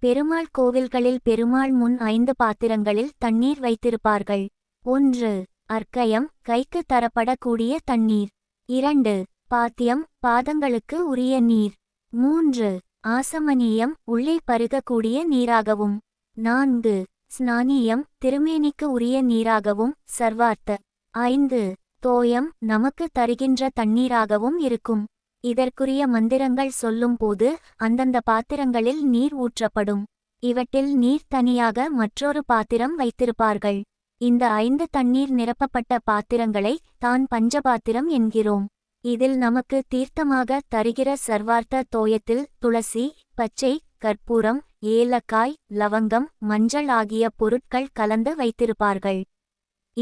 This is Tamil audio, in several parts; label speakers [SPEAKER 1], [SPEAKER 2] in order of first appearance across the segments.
[SPEAKER 1] பெருமாள் கோவில்களில் பெருமாள் முன் ஐந்து பாத்திரங்களில் தண்ணீர் வைத்திருப்பார்கள். ஒன்று அர்க்கயம் கைக்கு தரப்படக்கூடிய தண்ணீர். இரண்டு பாத்தியம் பாதங்களுக்கு உரிய நீர். மூன்று ஆசமனியம் உள்ளே பருகக்கூடிய நீராகவும். நான்கு ஸ்நானியம் திருமேனிக்கு உரிய நீராகவும் சர்வார்த்த. ஐந்து தோயம் நமக்கு தருகின்ற தண்ணீராகவும் இருக்கும். இதற்குரிய மந்திரங்கள் சொல்லும்போது அந்தந்த பாத்திரங்களில் நீர் ஊற்றப்படும். இவற்றில் நீர் தனியாக மற்றொரு பாத்திரம் வைத்திருப்பார்கள். இந்த ஐந்து தண்ணீர் நிரப்பப்பட்ட பாத்திரங்களை தான் பஞ்சபாத்திரம் என்கிறோம். இதில் நமக்கு தீர்த்தமாக தருகிற சர்வார்த்த தோயத்தில் துளசி பச்சை கற்பூரம் ஏலக்காய் லவங்கம் மஞ்சள் ஆகிய பொருட்கள் கலந்து வைத்திருப்பார்கள்.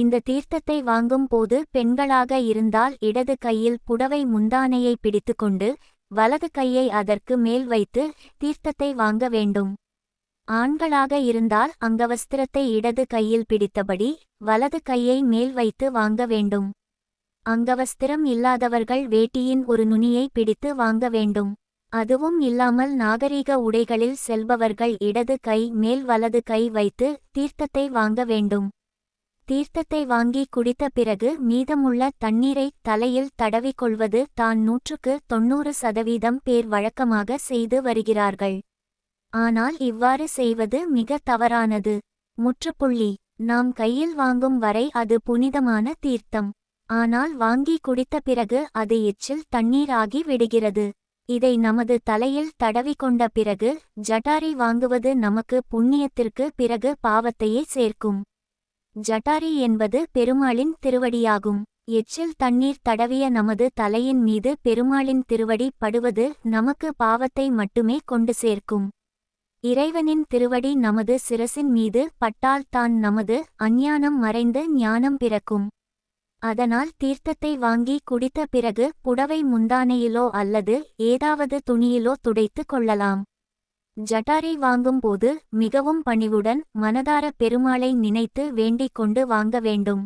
[SPEAKER 1] இந்த தீர்த்தத்தை வாங்கும் போது பெண்களாக இருந்தால் இடது கையில் புடவை முந்தானையை பிடித்துக்கொண்டு வலது கையை அதற்கு மேல் வைத்து தீர்த்தத்தை வாங்க வேண்டும். ஆண்களாக இருந்தால் அங்கவஸ்திரத்தை இடது கையில் பிடித்தபடி வலது கையை மேல் வைத்து வாங்க வேண்டும். அங்கவஸ்திரம் இல்லாதவர்கள் வேட்டியின் ஒரு நுனியை பிடித்து வாங்க வேண்டும். அதுவும் இல்லாமல் நாகரீக உடைகளில் செல்பவர்கள் இடது கை மேல் வலது கை வைத்து தீர்த்தத்தை வாங்க வேண்டும். தீர்த்தத்தை வாங்கி குடித்த பிறகு மீதமுள்ள தண்ணீரை தலையில் தடவிக்கொள்வது தான் நூற்றுக்கு தொன்னூறு சதவீதம் பேர் வழக்கமாக செய்து வருகிறார்கள். ஆனால் இவ்வாறு செய்வது மிக தவறானது. முற்றுப்புள்ளி. நாம் கையில் வாங்கும் வரை அது புனிதமான தீர்த்தம். ஆனால் வாங்கி குடித்த பிறகு அது எச்சில் தண்ணீராகி விடுகிறது. இதை நமது தலையில் தடவிக்கொண்ட பிறகு ஜட்டாரி வாங்குவது நமக்கு புண்ணியத்திற்கு பிறகு பாவத்தையே சேர்க்கும். ஜட்டாரி என்பது பெருமாளின் திருவடியாகும். எச்சில் தண்ணீர் தடவிய நமது தலையின் மீது பெருமாளின் திருவடி படுவது நமக்கு பாவத்தை மட்டுமே கொண்டு சேர்க்கும். இறைவனின் திருவடி நமது சிரசின் மீது பட்டால் தான் நமது அஞ்ஞானம் மறைந்து ஞானம் பிறக்கும். அதனால் தீர்த்தத்தை வாங்கி குடித்த பிறகு புடவை முந்தானையிலோ அல்லது ஏதாவது துணியிலோ துடைத்து கொள்ளலாம். ஜட்டாரை வாங்கும்போது மிகவும் பணிவுடன் மனதார பெருமாளை நினைத்து வேண்டிக் கொண்டு வாங்க வேண்டும்.